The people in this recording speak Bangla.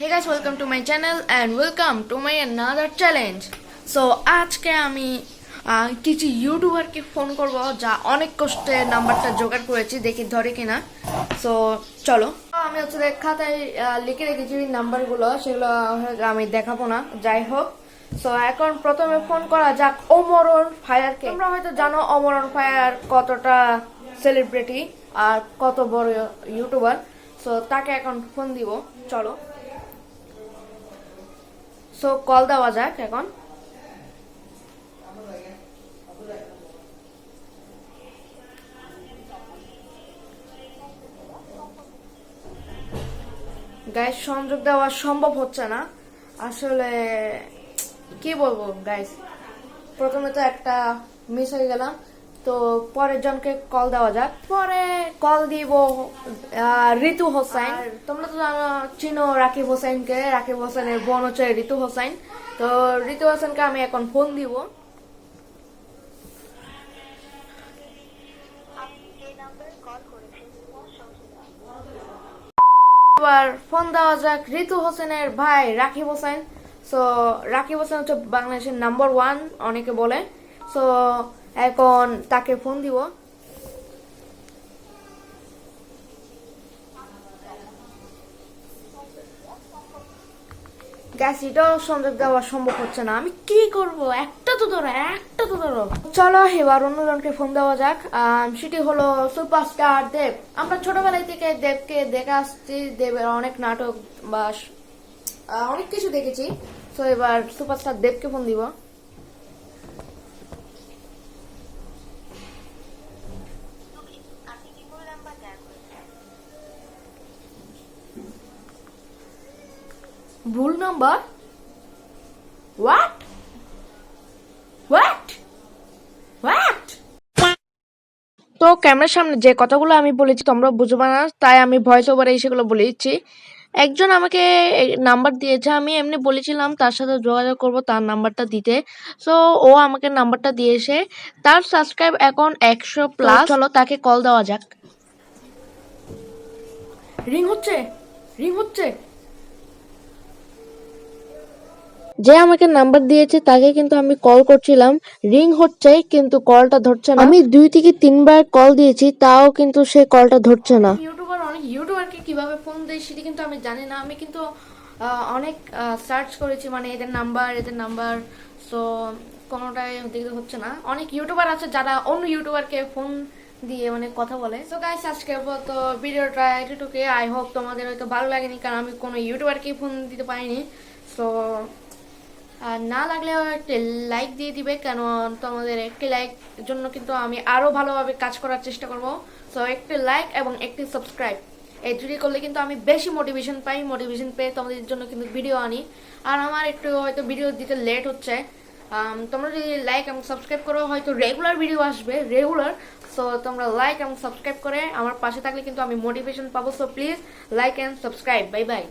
welcome to my channel and welcome to my another challenge. So, আজকে আমি কিছু ইউটিউবারকে ফোন করব যা অনেক কষ্টে নাম্বারটা জোগাড় করেছি, দেখি ধরে কিনা। সো চলো। আমি হচ্ছে খাতায় লিখে রেখেছি নাম্বারগুলো, সেগুলো আমি দেখাবো না, যাই হোক। সো এখন প্রথমে ফোন করা যাক অমরণ ফায়ারকে তোমরা হয়তো জানো অমরণ ফায়ার কতটা সেলিব্রিটি আর কত বড় ইউটিউবার সো তাকে এখন ফোন দিব। চলো। সো কল দেওয়া যাক এখন। গাইস সংযোগ দেওয়া সম্ভব হচ্ছে না। আসলে, কি বলব গাইস প্রথমে তো একটা মিস হয়ে গেলাম। তো পরের জনকে কল দেওয়া যাক। পরে কল দিব ঋতু হোসেন। তোমরা তো জানো চিনো রাকিব হোসেনকে। রাকিব হোসেনের বোন হচ্ছে ঋতু হোসেন। তো ঋতু হোসেনকে আমি এখন ফোন দিব। এবার ফোন দেওয়া যাক ঋতু হোসেনের ভাই রাকিব হোসেন। সো রাকিব হোসেন হচ্ছে বাংলাদেশের নাম্বার ওয়ান অনেকে বলে। সো এখন তাকে ফোন দিব। গ্যাস এটাও সংযোগ দেওয়া সম্ভব হচ্ছে না। আমি কি করব? একটা তো ধরো, একটা তো ধরো। চলো, এবার অন্যজনকে ফোন দেওয়া যাক। সেটি হলো সুপারস্টার দেব। আমরা ছোটবেলায় থেকে দেবকে দেখে আসছি। দেবের অনেক নাটক বা অনেক কিছু দেখেছি। তো এবার সুপারস্টার দেবকে ফোন দিব। ভুল নাম্বার? হোয়াট হোয়াট হোয়াট তো ক্যামেরার সামনে যে কথাগুলো আমি বলেছি তোমরা বুঝবে না তাই আমি ভয়েস ওভারে সেগুলো বলে দিচ্ছি একজন আমাকে নাম্বার দিয়েছে আমি এমনি বলেছিলাম তার সাথে যোগাযোগ করব তার নাম্বারটা দিতে। সো ও আমাকে নাম্বারটা দিয়েছে। তার সাবস্ক্রাইব এখন একশো প্লাস চলো তাকে কল দেওয়া যাক। রিং হচ্ছে রিং হচ্ছে। যে আমাকে নাম্বার দিয়েছে তাকে কিন্তু আমি কল করছিলাম। রিং হচ্ছে কিন্তু কলটা ধরছে না। আমি দুই থেকে তিনবার কল দিয়েছি তাও কিন্তু সে কলটা ধরছে না। ইউটিউবার অনেক ইউটিউবারকে কীভাবে ফোন দেয় সেটা কিন্তু আমি জানি না। আমি কিন্তু অনেক সার্চ করেছি মানে এদের নাম্বার এদের নাম্বার সো কোনোটাই দেখতে হচ্ছে না। অনেক ইউটিউবার আছে যারা অন্য ইউটিউবারকে ফোন দিয়ে মানে কথা বলে। তো গাইস আজকে তো ভিডিওটা এটুকুই আই হোপ তোমাদের হয়তো ভালো লাগেনি কারণ আমি কোনো ইউটিউবারকে ফোন দিতে পারিনি। সো আর না লাগলেও একটি লাইক দিয়ে দিবে কেন তোমাদের একটি লাইক জন্য কিন্তু আমি আরও ভালোভাবে কাজ করার চেষ্টা করব। সো একটি লাইক এবং একটি সাবস্ক্রাইব এই দুটি করলে কিন্তু আমি বেশি মোটিভেশন পাই মোটিভেশন পেয়ে তোমাদের জন্য কিন্তু ভিডিও আনি। আর আমার একটু হয়তো ভিডিও দিতে লেট হচ্ছে। তোমরা যদি লাইক এবং সাবস্ক্রাইব করো, হয়তো রেগুলার ভিডিও আসবে রেগুলার সো তোমরা লাইক এবং সাবস্ক্রাইব করে আমার পাশে থাকলে কিন্তু আমি মোটিভেশন পাবো। So please like and subscribe bye bye